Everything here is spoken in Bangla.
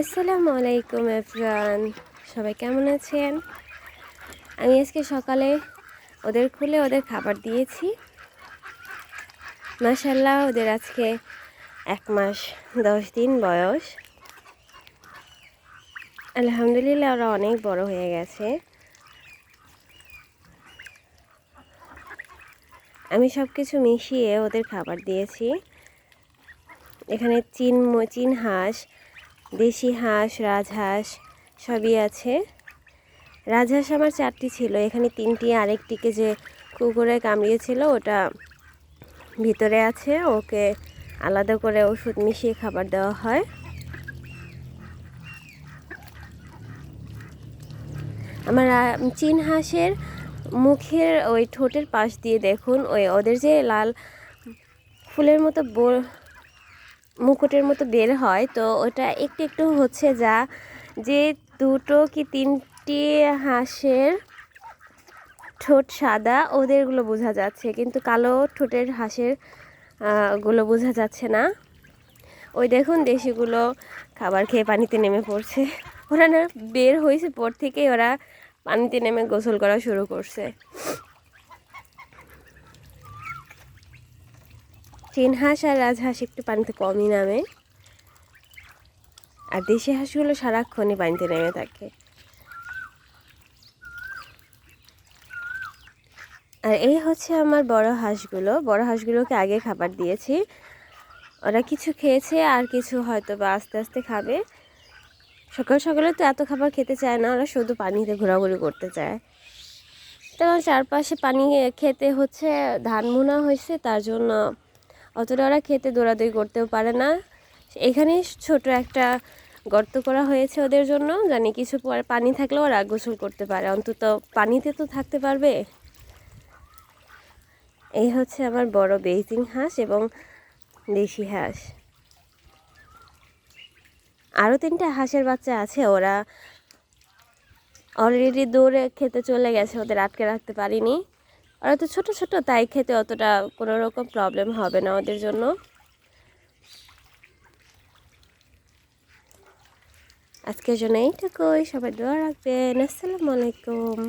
আসসালামু আলাইকুম এফরান সবাই কেমন আছেন? আমি আজকে সকালে ওদের খুলে ওদের খাবার দিয়েছি। মাসাল্লাহ ওদের আজকে এক মাস, দশ দিন বয়স। আলহামদুলিল্লাহ, ওরা অনেক বড় হয়ে গেছে। আমি সব কিছু মিশিয়ে ওদের খাবার দিয়েছি। এখানে চিন, চীন হাঁস দেশি হাঁস, রাজহাঁস সবই আছে। রাজহাঁস আমার চারটি ছিল। এখানে তিনটি, আরেকটিকে যে কুকুরে কামড়িয়েছিল, ওটা ভিতরে আছে। ওকে আলাদা করে ওষুধ মিশিয়ে খাবার দেওয়া হয়। আমার চীন হাঁসের মুখের ওই ঠোঁটের পাশ দিয়ে দেখুন, ওই ওদের যে লাল ফুলের মতো মুকুটের মতো বের হয়, তো ওটা একটু একটু হচ্ছে যা যে দুটো কি তিনটি হাঁসের ঠোঁট সাদা, ওদেরগুলো বোঝা যাচ্ছে। কিন্তু কালো ঠোঁটের হাঁসেরগুলো বোঝা যাচ্ছে না। ওই দেখুন দেশিগুলো খাবার খেয়ে পানিতে নেমে পড়ছে। ওরা না বের হয়েছে পর থেকেই ওরা পানিতে নেমে গোসল করা শুরু করছে। চীন হাঁস আর রাজহাঁস একটু পানিতে কমই নামে। আর দেশি হাঁসগুলো সারাক্ষণই পানিতে নেমে থাকে। আর এই হচ্ছে আমার বড় হাঁসগুলো। বড় হাঁসগুলোকে আগে খাবার দিয়েছি। ওরা কিছু খেয়েছে আর কিছু হয়তো বা আস্তে আস্তে খাবে। সকাল সকালে তো এত খাবার খেতে চায় না, ওরা শুধু পানিতে ঘোরাঘুরি করতে চায়। তো আমার চারপাশে পানি খেতে হচ্ছে, ধান মোনা হয়েছে, তার জন্য অতটা ওরা খেতে দৌড়াদৌড়ি করতেও পারে না। এখানে ছোট একটা গর্ত করা হয়েছে ওদের জন্য। জানি কিছু পরে পানি থাকলে ওরা গোসল করতে পারে। অন্তত পানিতে তো থাকতে পারবে। এই হচ্ছে আমার বড় বেইজিং হাঁস এবং দেশি হাঁস। আরও তিনটা হাঁসের বাচ্চা আছে। ওরা অলরেডি দৌড়ে খেতে চলে গেছে। ওদের আটকে রাখতে পারিনি। ওরা তো ছোটো ছোটো, তাই খেতে অতটা কোনো রকম প্রবলেম হবে না ওদের জন্য। আজকের জন্য এইটুকুই। সবাই দোয়া রাখবেন। আসসালামু আলাইকুম।